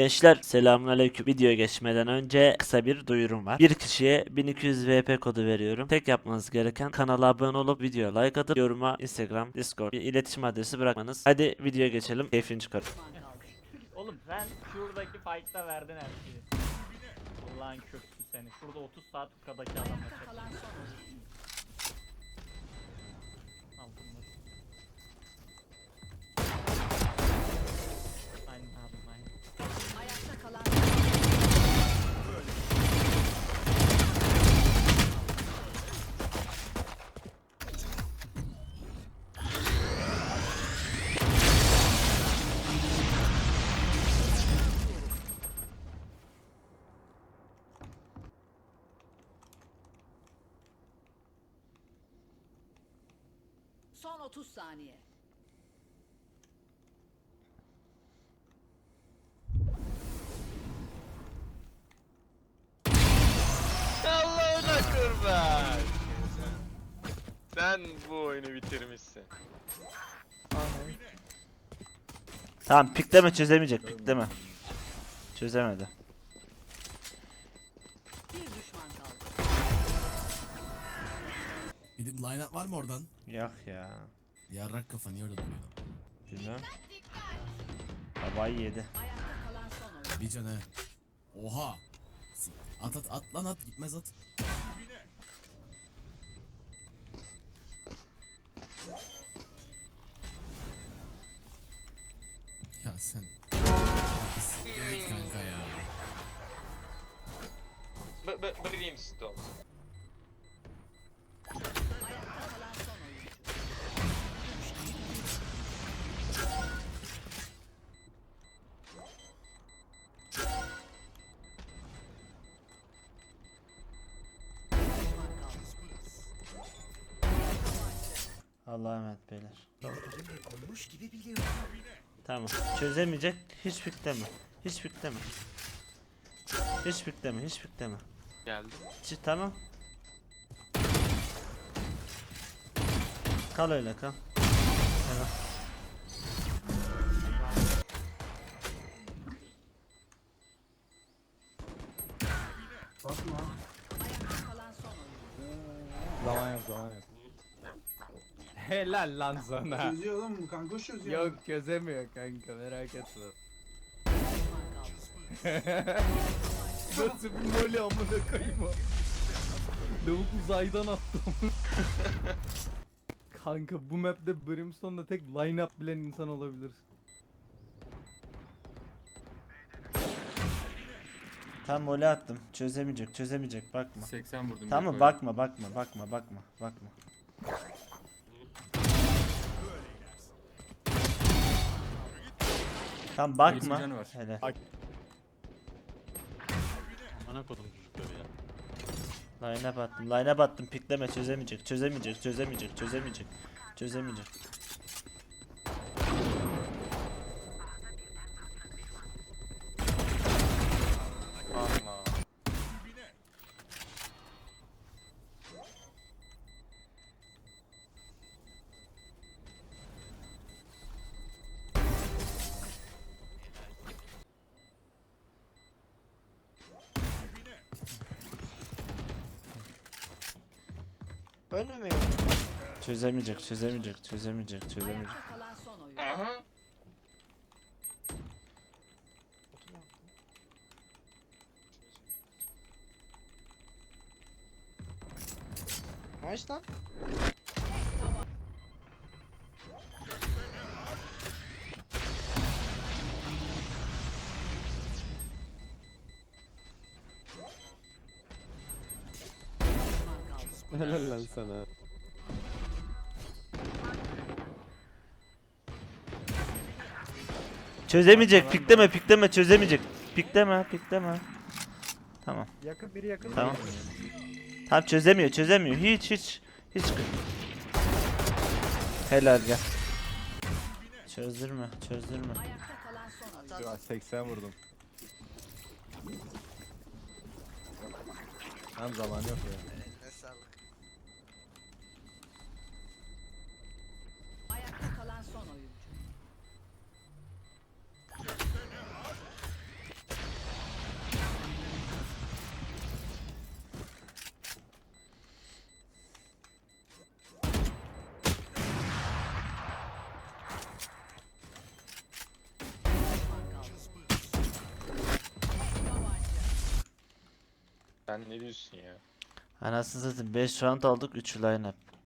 Gençler selamünaleyküm. Videoya geçmeden önce kısa bir duyurum var. Bir kişiye 1200 VP kodu veriyorum. Tek yapmanız gereken kanala abone olup videoya like atıp yoruma Instagram, Discord bir iletişim adresi bırakmanız. Hadi videoya geçelim. Keyfini çıkarın. Oğlum sen şuradaki fight'ta verdin her şeyi. Allah'ın köksü seni. Şurada 30 saat kadaki adamla çek. Son 30 saniye. Allah'ına kurban. Sen bu oyunu bitirmişsin. Tamam pikleme çözemeyecek pikleme. Çözemedi. Line up var mı oradan? Yok ya. Yarrak kafa niye öyle duruyor? Bilmem. Babayı yedi. Bir canı. Oha. At at at lan at gitmez at. Ya sen. Evet kanka ya. B b Brimstone. Ayakta Allah'a emanet beyler. Tamam. Çözemeyecek. Hiç pikleme. Hiç pikleme. Hiç pikleme. Hiç pikleme. Geldi. Tamam. Kal öyle kal. Son oyun. Zaman yok zaman yok. Helal lan sana. Çözüyor bu kanka çözüyor. Yok çözemiyor kanka merak etme. Nasıl bir moli amına koyayım o. Lavuk uzaydan attı onu. Kanka bu map'te Brimstone'da tek line up bilen insan olabilir. Tam mole attım. Çözemeyecek. Çözemeyecek. Bakma. 80 vurdum. Tamam bakma bakma bakma bakma bakma. Tam bakma. Yetmiş canı var. Hele. Bana kodum çocukları ya. Line up attım. Line up attım. Pikleme çözemeyecek. Çözemeyecek. Çözemeyecek. Çözemeyecek. Çözemeyecek. Ölmemiyor. Çözemeyecek. Çözemeyecek. Çözemeyecek. Çözemeyecek. Ayakta kalan son oyun. Aha. Nice lan. Helal lan sana. Çözemeyecek. Pikleme. Pikleme. Çözemeyecek. Pikleme. Pikleme. Tamam. Yakın biri yakın. Tamam. Tamam çözemiyor. Çözemiyor. Hiç hiç. Hiç. Helal gel. Çözdürme. Çözdürme. Ayakta kalan son oyun. Ya 80 vurdum. Tam zaman yok ya. Sen ne diyorsun ya? Anasını satayım 5 round aldık 3 line up.